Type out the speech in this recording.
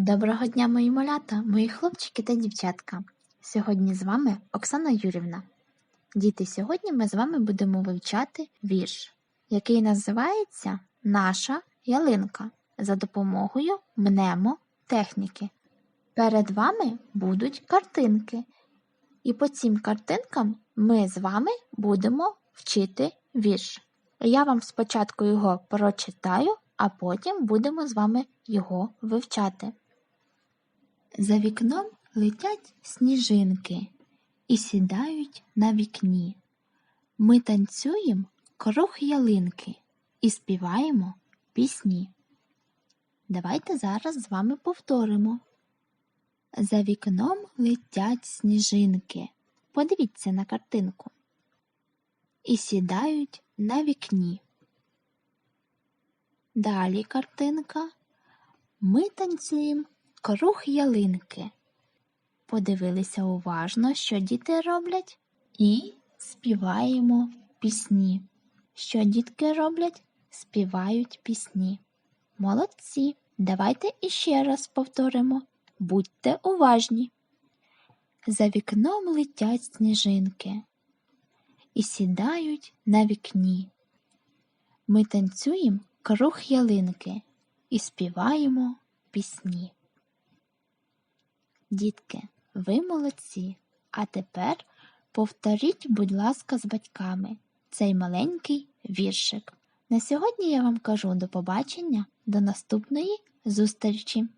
Доброго дня, мої малята, мої хлопчики та дівчатка. Сьогодні з вами Оксана Юрівна. Діти, сьогодні ми з вами будемо вивчати вірш, який називається Наша ялинка за допомогою мнемотехніки. Перед вами будуть картинки, і по цим картинкам ми з вами будемо вчити вірш. Я вам спочатку його прочитаю, а потім будемо з вами його вивчати. За вікном летять сніжинки і сідають на вікні. Ми танцюємо круг ялинки і співаємо пісні. Давайте зараз з вами повторимо. За вікном летять сніжинки. Подивіться на картинку. І сідають на вікні. Далі картинка. Ми танцюємо круг ялинки. Подивилися уважно, що діти роблять, і співаємо пісні. Що дітки роблять? Співають пісні. Молодці. Давайте іще раз повторимо. Будьте уважні. За вікном летять сніжинки і сідають на вікні. Ми танцюємо круг ялинки і співаємо пісні. Дітки, ви молодці. А тепер повторіть, будь ласка, з батьками цей маленький віршик. На сьогодні я вам кажу до побачення, до наступної зустрічі!